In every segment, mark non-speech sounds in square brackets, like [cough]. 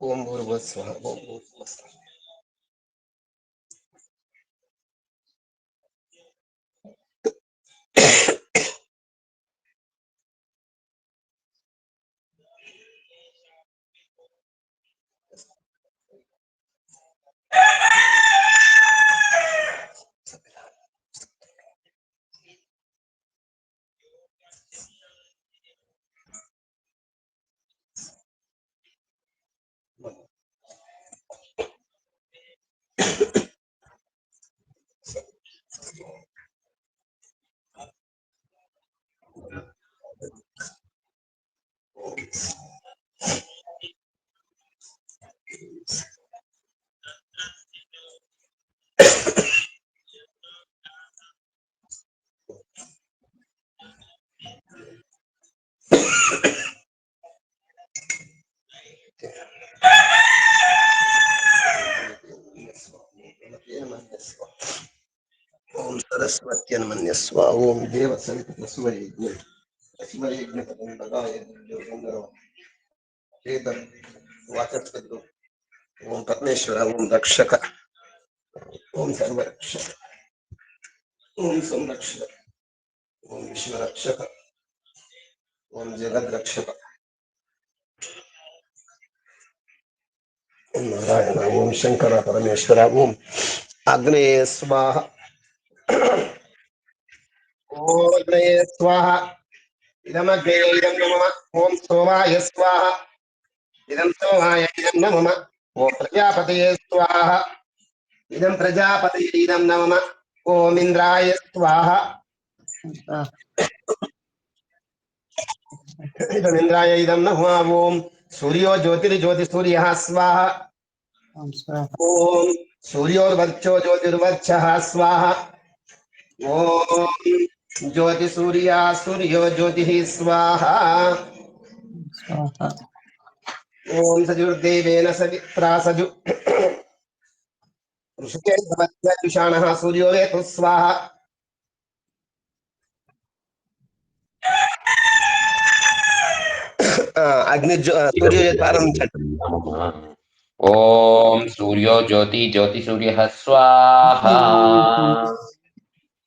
ఓం భూర్భువస్వః ఓం భూర్భువస్వః ఓం సరస్వత్యన్మన్యస్వ ఓం దేవ సవిత తస్మయజ్ఞ తస్మయజ్ఞపదండగాయ చేతన్ వాచస్పదు ఓం పరమేశ్వర ఓం రక్షక ఓం సర్వరక్షక ఓం సంరక్షక ఓం విశ్వరక్షక ఓం జగద్రక్షక ఓం నారాయణ ఓం శంకర పరమేశ్వర ఓం అగ్నేయ స్వాహ ఓం అగ్నేయ స్వాహ ఇదమగ్నే ఇదం నమ ఓం సోమాయ స్వాహ ఇదం సోమాయ ఇదం నమ ఓం ప్రజాపతయే స్వాహ ఇదం ప్రజాపతయ ఇదం నమ ఓం ఇంద్రాయ స్వాహ ఇదం ఇంద్రాయ ఇదం నమ ఓం సూర్యో జ్యోతిర్జ్యోతి సూర్య స్వాహ ఓం ज्योति सूर्या सूर्यो ज्योति स्वाहा। ओम सजुर्देवेन सवित्रा सजु ऋषिकेषाणः सूर्यो वेतु स्वाहा। अग्निज्यो सूर्योजपारं ॐ सूर्यो ज्योति ज्योति सूर्य स्वाहा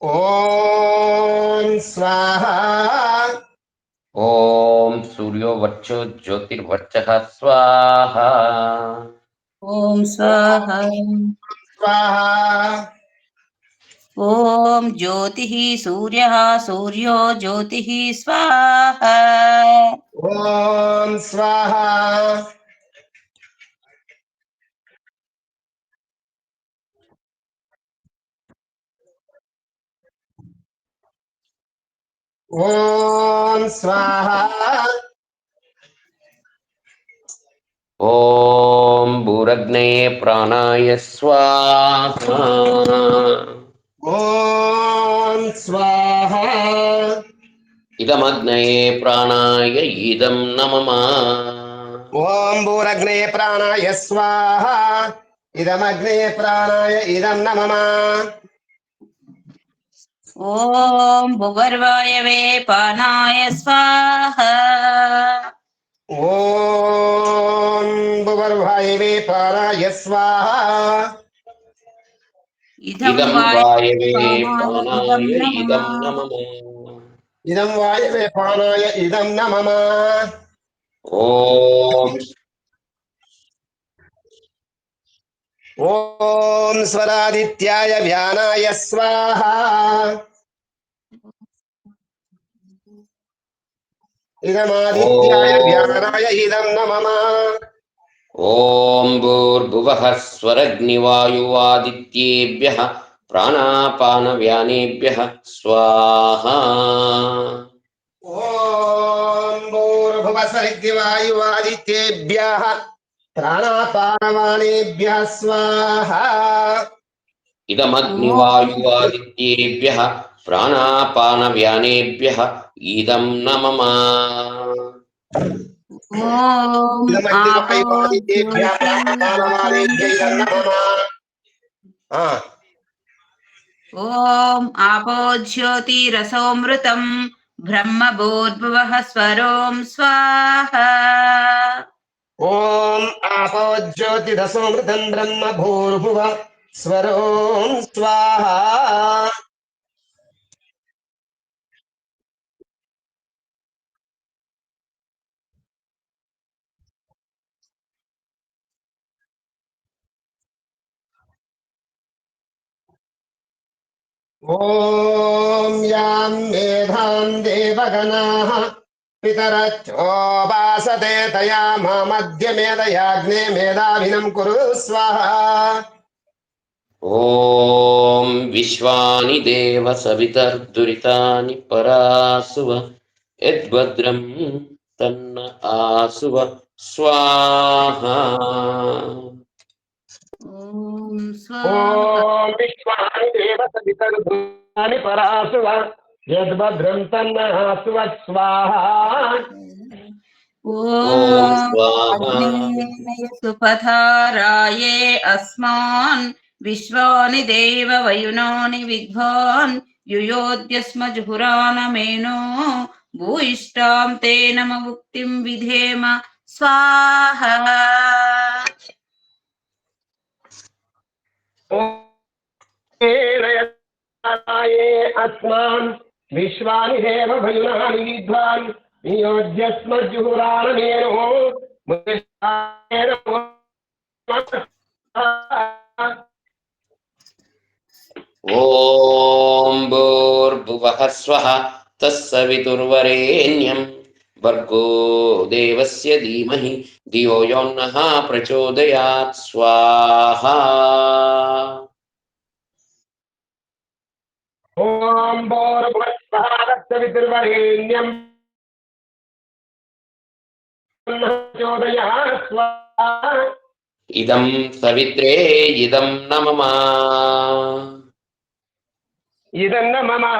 సూర్యో ప్రారంభించండి ఓం సూర్యో జ్యోతి జ్యోతి సూర్య స్వాహ ఓం స్వాహ ఓం సూర్యో వర్చో జ్యోతిర్వర్చ స్వాహ ఓం స్వాహ స్వాహ ఓం స్వాహ. ఓం భూరగ్నే ప్రాణాయ స్వాహ. ఓం స్వాహ. ఇదమగ్నయే ప్రాణాయ ఇదం నమమా ఓం భూరగ్నే ప్రాణాయ స్వాహ. ఇదమగ్నే ప్రాణాయ ఇదం నమమ ఓం భువర్వాయవే పానాయ స్వాహ ఓం భువర్భాయవే ప్రాణాయ స్వాహ ఇదం ఇదం వాయవే వాయవే ప్రాణాయ ప్రాణాయ ఇదం ఇదం నమః. నమమా ఇదం వాయవే ప్రాణాయ ఇదం నమమ ఓం స్వరాదిత్యాయ వ్యానాయ స్వాహ. ఇదమాదిత్యాయ. వ్యానాయ ఇదం నమమ ఓం భూర్భువః స్వరగ్నివాయువాదిత్యేభ్యः ప్రాణాపానవ్యానేభ్యः స్వాహా. ఓం భూర్భువస్వరిద్దివాయువాదిత్యేభ్యः ప్రాణాపానవానేభ్యः స్వాహ. ఇదమగ్నివాయువాదిత్యేభ్యः ప్రాణాపానవ్యానేభ్యः ఇదం నమమా. ఓం ఆపో జ్యోతిరసోమృతం బ్రహ్మ భూర్భువః స్వరోం స్వాహ. ఓం ఆపో జ్యోతిరసోమృతం బ్రహ్మ భూర్భువ స్వరోం స్వాహ ఓం యాం మేధాం దేవగణాః पितरच्चोपासते तया मामध्यमेधयाग्ने मेधाभिनं कुरु स्वाहा। ॐ विश्वानि देव सवितर्दुरितानि परासुव यद्भद्रं तन्न आसुव स्वाहा। ॐ विश्वानि देव सवितर्दुरितानि परासुव यद्भद्रं तन्नः सुपथाराये अस्मान् विश्वानि देव वयुनानि विद्वान् युयोद्य स्म जुहुरानमेनो भूयिष्ठां ते नम मुक्तिं विधेम। स्वाहा। अस्मान् विश्वानि देवभयुनानि विद्वान् नियोज्य स्मज्जुहुराणनेनो ॐ यो न प्रचोदया स्वाहा। ॐ भूर्भुवः पारक्तवितिर्वरेण्यम् இதம் சவித்ரே இதம் நமமா இதம் நமமா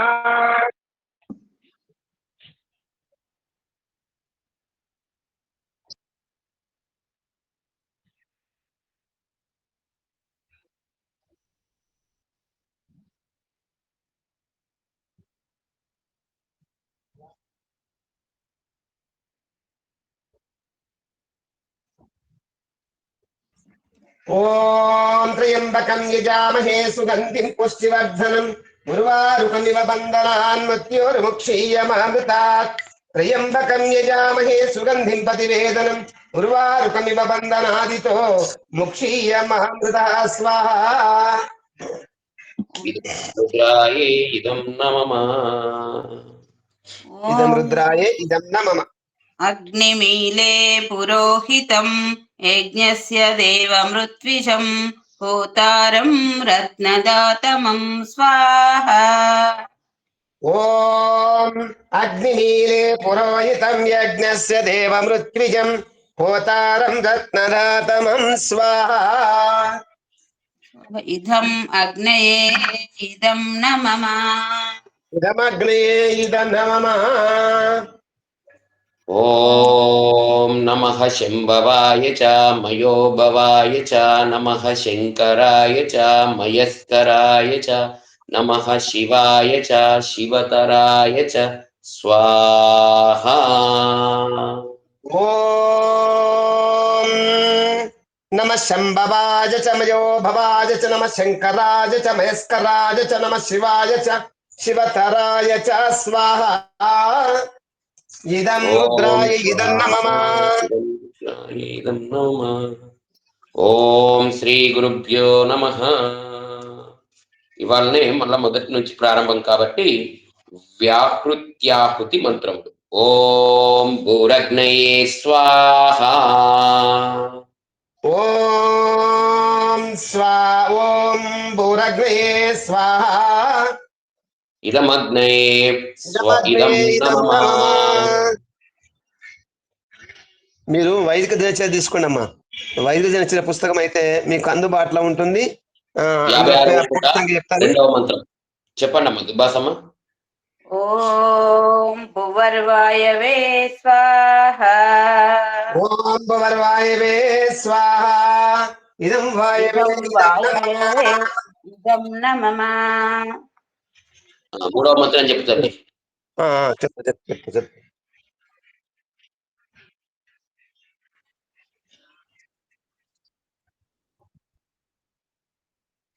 ॐ त्र्यम्बकम् यजामहे सुगन्धिम् पुष्टिवर्धनम् उर्वारुकमिव बन्धनान् मृत्योर्मुक्षीयमामृतात् त्र्यम्बकम् यजामहे सुगन्धिम् प्रतिवेदनम् उर्वारुकमिव बन्धनादितो मुक्षीयमामृतः स्वाहा। रुद्राये इदम् न न मम अग्निमीले पुरोहितम्। యజ్ఞస్య దేవమృత్విజం హోతారం రత్నదాతమం స్వాహ. ఓం అగ్నిమీలే పురోహితం యజ్ఞస్య దేవమృత్విజం హోతారం రత్నదాతమం స్వాహా. ఇదం అగ్నయే ఇదం న మమ ఇదమగ్నయే ఇదం న మమ ॐ नमः शिम्भवाय च मयोभवाय च नमः शङ्कराय च मयस्कराय च नमः शिवाय च शिवतराय च स्वाहा। ॐ नमः शम्भवाय च मयोभवाय च नमः शङ्कराय च मयस्कराय च नमः शिवाय च शिवतराय च स्वाहा। ఇదం రుద్రాయ ఇదం న మమ ఇదం నమ ఓం శ్రీ గురుభ్యో నమ ఇవాళనే మళ్ళా మొదటి నుంచి ప్రారంభం కాబట్టి వ్యాకృత్యాహుతి మంత్రములు ఓం భూరగ్నయే స్వాహ। ఓం స్వా ఓం భూరగ్నయే స్వాహ। ఇదమగ్నయే స్వ ఇదం ఇదమగ్నయే ఇదం నమ న మమ. మీరు వైదిక దినచర్య తీసుకోండి అమ్మా వైదిక దినచర్య పుస్తకం అయితే మీకు అందుబాటులో ఉంటుంది. చెప్పండి అమ్మ దుబ్బాసమ్మ. ఓం భువర్వాయవే స్వాహ. ఓం భువర్వాయవే స్వాహ. ఇదం వాయవే ఇదం నమమ మూడవ మంత్రం చెప్తారు ఆ, చెప్పు చెప్పు చెప్పు చెప్పు.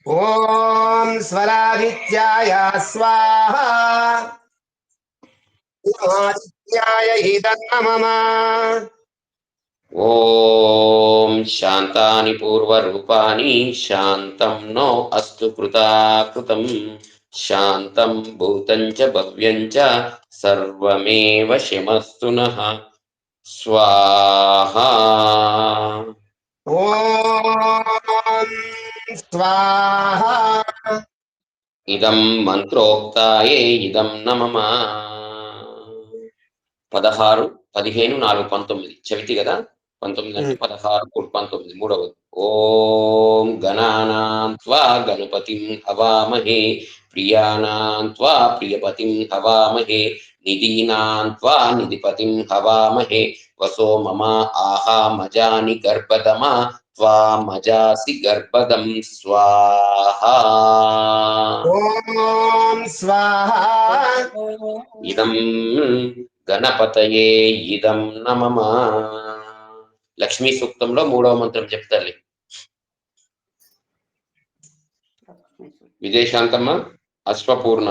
ఓం స్వరాదిత్యాయ స్వాహ. ఆదిత్యాయ ఇదన్నమమ ఓం శాంతాని పూర్వరూపాని శాంతం నో అస్తు కృతాకృతం. శాంతం భూతం చ భవ్యం చ సర్వమేవ శమస్తు నః స్వాహా ఇదం మంత్రోక్తాయే ఇదం నమమ పదహారు పదిహేను నాలుగు పంతొమ్మిది చెవితి కదా పంతొమ్మిది అంటే పదహారు పంతొమ్మిది మూడవది ఓం గణానాం గణపతిం హవామహే ప్రియాణాం త్వా ప్రియపతిం హవామహే నిధీనాం త్వా నిధిపతిం హవామహే. వసో మమ ఆహా మజాని గర్భదమా త్వా మజాసి గర్భదం స్వాహా. ఓం స్వాహ. ఇదం గణపతయే ఇదం నమమ లక్ష్మీ సూక్తంలో మూడవ మంత్రం చెప్తారు విదేశాంతమ్మ అశ్వపూర్ణ.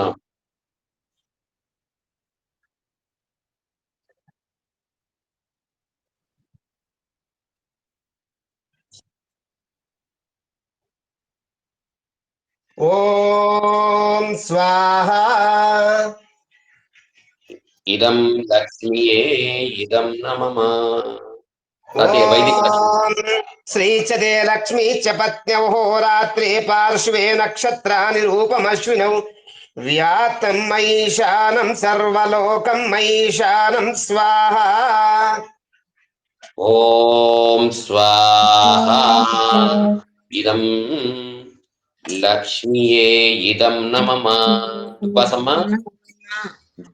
ఓం స్వాహ. ఇదం లక్ష్మియే ఇదం నమమ లక్ష్మి. శ్రీచదే లక్ష్మీ చ పత్న్యౌ రాత్రే పార్శ్వే నక్షత్రాని రూపమశ్వినౌ. వ్యాతం మయీశానం సర్వలోకం మయీశానం స్వాహ. ఓం స్వాహా. ఇదం లక్ష్మియే ఇదం నమమ. ఉపాసమ్మ?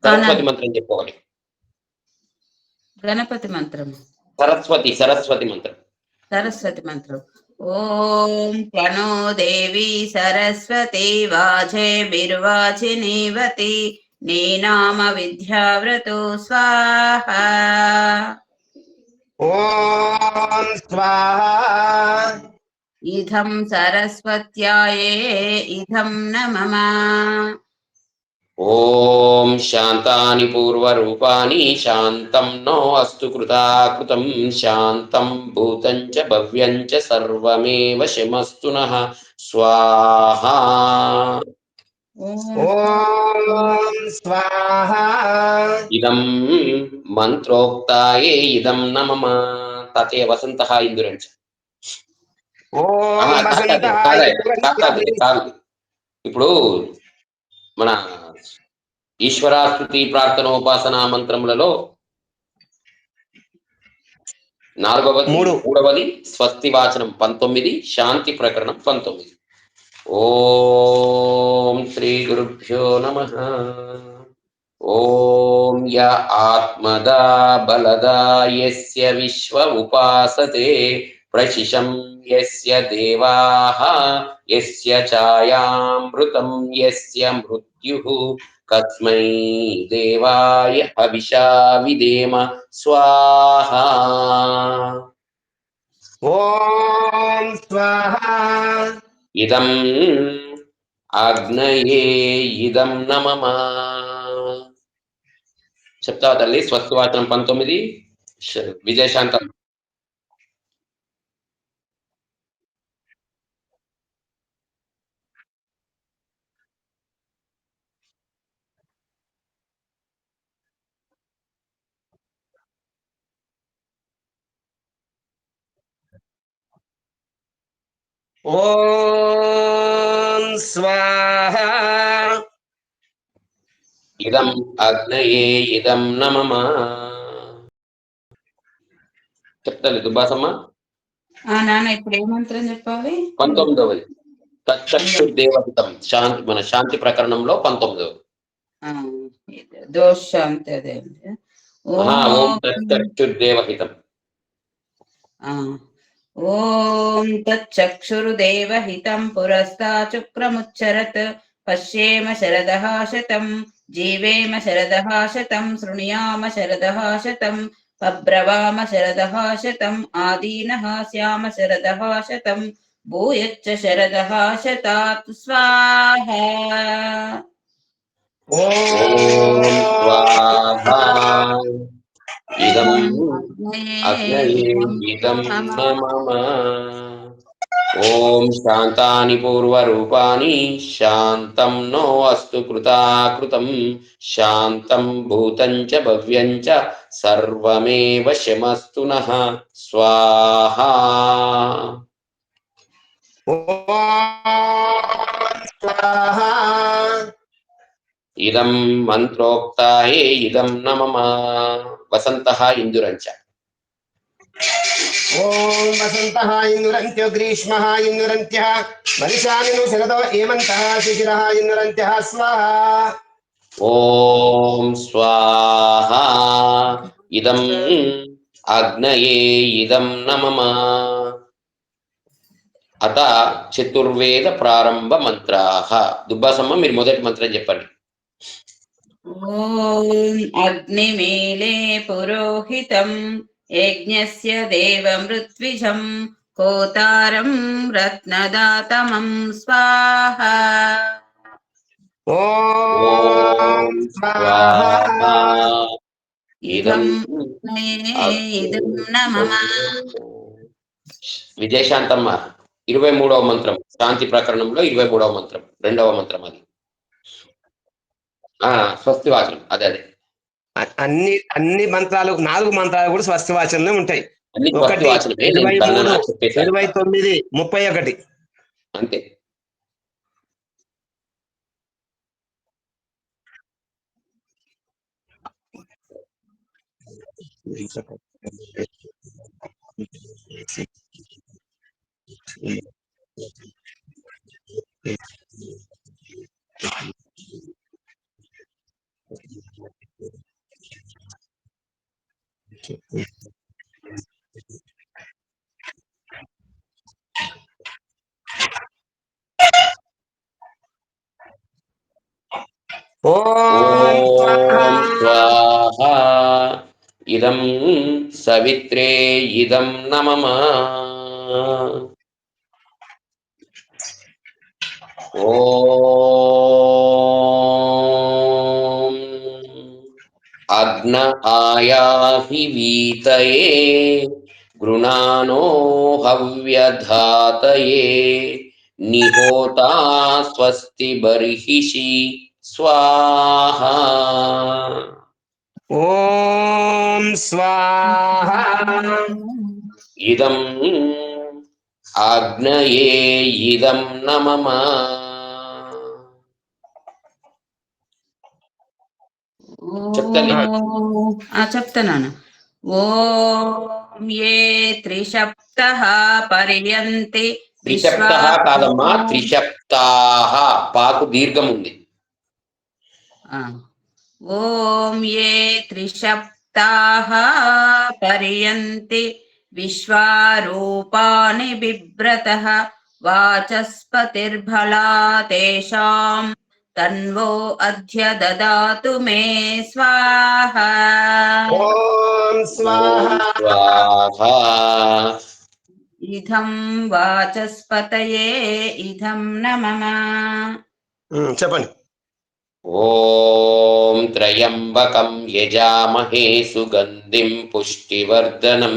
సరస్వతి మంత్రం చెప్పుకోవాలి గణపతి మంత్రం సరస్వతి సరస్వతి మంత్రం. సరస్వతి మంత్రం. ఓం ప్రణో దేవి సరస్వతి వాచే బిర్వాచి నీవతి నీనామ విద్యావ్రతో స్వాహ. ఓం స్వాహ. ఇదం సరస్వత్యాయే ఇదం నమమ ఓం శాంతాని పూర్వరూపాని శాంతం నో అస్తు కృతాకృతం శాంతం భూతం చ భవ్యం చ సర్వమేవ శమస్తు నః. స్వాహా. ఇదం మంత్రోక్తాయే ఇదం నమమ. తతే వసంతః ఇందురంచ. ఇప్పుడు మన ఈశ్వరాస్తుతి ప్రార్థనోపాసన మంత్రములలో నాలుగవది మూడు. మూడవది స్వస్తి వాచనం పంతొమ్మిది శాంతి ప్రకరణం పంతొమ్మిది ఓం శ్రీ గురుభ్యో నమ ఓం య ఆత్మదా బలదా యస్య విశ్వ ఉపాసతే ప్రశిషం యస్య దేవాః యస్య ఛాయామృతం యస్య మృత్యుః కస్మై దేవాయ హవిషా విదేమ స్వాహా ఓం స్వాహా ఇదం ఆగ్నయే ఇదం నమమా చెప్తావా తల్లి స్వస్తివాచనం పంతొమ్మిది విజయశాంతం ఓం స్వాహ. ఇదం అగ్నయే ఇదం నమమ చెప్తాలి దుబ్బాసమ్మ? ఆ నాన్న ఇప్పుడు ఏ మంత్రం చెప్పాలి? పంతొమ్మిదవది. శాంతి మన శాంతి ప్రకరణంలో పంతొమ్మిదవది. ఆ, ఇది దోష శాంతి అదే ఓం తచ్చక్షురుదేవహితం. పురస్తా శుక్రముచ్చరత్ పశ్యేమ శరదः శతం జీవేమ శరదः శతం శృణుయామ శరదः శతం పబ్రవామ శరదः శతం ఆదీనः స్యామ శరదः శతం భూయచ్చ శరదः శతాత్ స్వాహా ఓం స్వాహా ఇదం మమ ఓం శాంతాని పూర్వరూపాణి శాంతం నో అస్తు కృతాకృతం. శాంతం భూతం చ భవ్యం చ సర్వమేవ శమస్తు నః. స్వాహా. ఇదం మంత్రోక్తాయే ఇదం నమమ. వసంత ఇందురంచ. ఓం వసంతః ఇందురంత్యో గ్రీష్మः ఇందురంత్యः వర్షామిను శరదో ఏమంతः శిశిరः ఇందురంత్యः స్వాహా. ఓం స్వాహా. ఇదం అగ్నయే ఇదం నమమ అత చతుర్వేద ప్రారంభ మంత్రాహ దుబ్బాసమ్మ మీరు మొదటి మంత్రం చెప్పండి. ఓం అగ్నిమీలే పురోహితం. యజ్ఞస్య దేవమృత్విజం కోతారం రత్నదాతమం స్వాహా. ఓం స్వాహా. ఇదం ఇదం నమమ విజయశాంతమ్మ ఇరవై మూడవ మంత్రం శాంతి ప్రకరణంలో ఇరవై మూడవ మంత్రం రెండవ మంత్రం అది. ఆ స్వస్తి వాచనం అదే అదే. అన్ని అన్ని మంత్రాలు నాలుగు మంత్రాలు కూడా స్వస్తి వాచనలో ఉంటాయి ఒకటి, ఇరవై మూడు. ఇరవై తొమ్మిది ముప్పై ఒకటి. అంతే. [laughs] ఓం స్వాహా. ఓం స్వాహా ఇదం సవిత్రే ఇదం నమమ ఓం అగ్న ఆయాహి వీతయే గృణానో హవ్యధాతయే నిహోతా స్వస్తి బర్హిషి స్వాహా ఓం స్వాహా ఇదం ఆగ్నయే ఇదం నమమ చెప్తాను. ఓం- ఏ త్రిశప్త పర్యంతి త్రిశప్త కాదమ్మా త్రిశప్తాహ పాకు దీర్ఘం ఉంది. ఓం ఏ త్రిశప్తాః పర్యంతి విశ్వారూపాణి బిభ్రతః వాచస్పతిర్బలా తేషాం తన్వో అధ్య దదాతు మే స్వాహా ఓం స్వాహా స్వాహా ఇదం వాచస్పతయే ఇదం నమమ ఉమ్, చెప్పండి. ఓం త్రయంబకం యజామహే సుగంధిం పుష్టివర్ధనం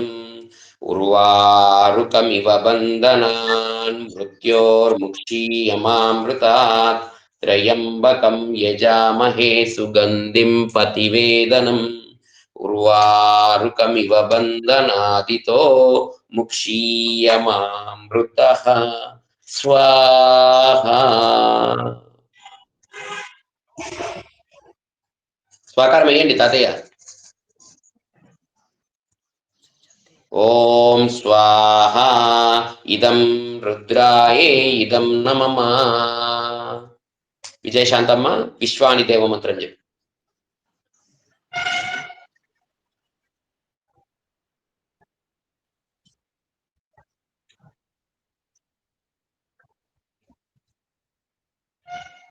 ఉర్వారుకమివ బంధనాన్ మృత్యోర్ముక్షీయమామృతాత్ త్రయంబకం యజామహే సుగంధిం పతివేదనం ఉర్వారుకమివ బంధనాదితో ముక్షీయమామృత స్వాహ స్వాకారం వేయండి తాతయ్య ఓం స్వాహ ఇదం రుద్రాయే ఇదం నమమా విజయశాంతమ్మ విశ్వాని దేవ మంత్రం చెప్పి.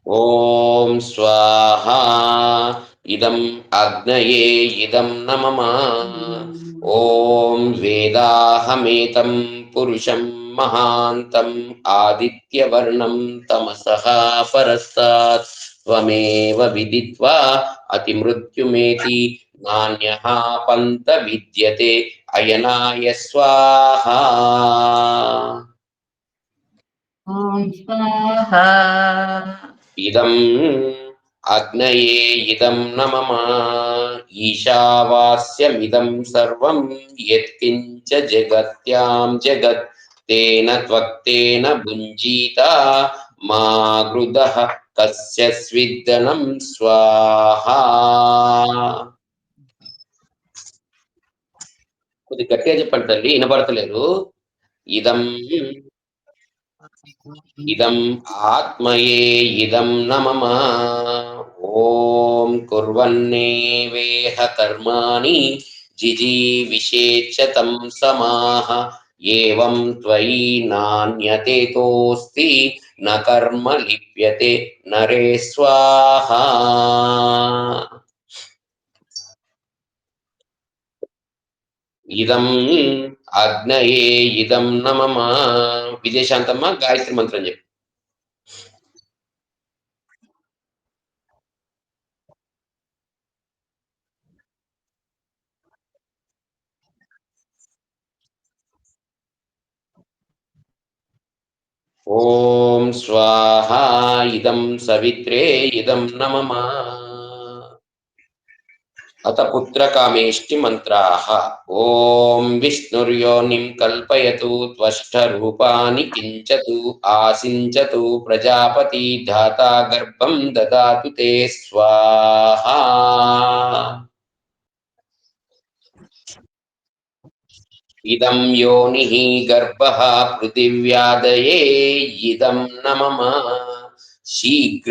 ఓం స్వాహ ఇదం అగ్నయే ఇదం నమమా ఓం వేదాహమేతం పురుషం. महान्तम् आदित्यवर्णं तमसः परस्तात् त्वमेव विदित्वा अतिमृत्युमेति नान्यः पन्त विद्यते। अयनाय स्वाहा। इदम् अग्नये इदं न मम ईशावास्यमिदं सर्वं यत्किञ्च जगत्। తేన త్వక్తేన భుంజీత మా గృదః కస్య స్విద్దనం స్వాహా. కొద్ది గట్టిగా చెప్పండి తల్లి వినపడతలేదు. ఇదం ఇదం ఆత్మయే ఇదం నమమ. మమ ఓం కుర్వన్నేవేహ కర్మాణి జిజీవిషేచ్చ తం సమాహ. ఏవం త్వయి నాణ్యతేతోస్తి న కర్మ లిప్యతే నరే స్వాహా. ఇదం అగ్నయే ఇదం న విజయశాంతమ్మ గాయత్రి మంత్రం చెప్పు. ఓం స్వాహ ఇదం సవిత్రే ఇదం న మమ అత పుత్రకామేష్టి మంత్రాహ ఓం విష్ణుర్యోనిం కల్పయతు త్వష్టరూపాని కించతు ఆసించతు ప్రజాపతి ధాతా గర్భం దదాతు తే స్వాహా. ఇదం యోనిః గర్భः పృథివ్యాదయే ఇదం న మమ శీఘ్ర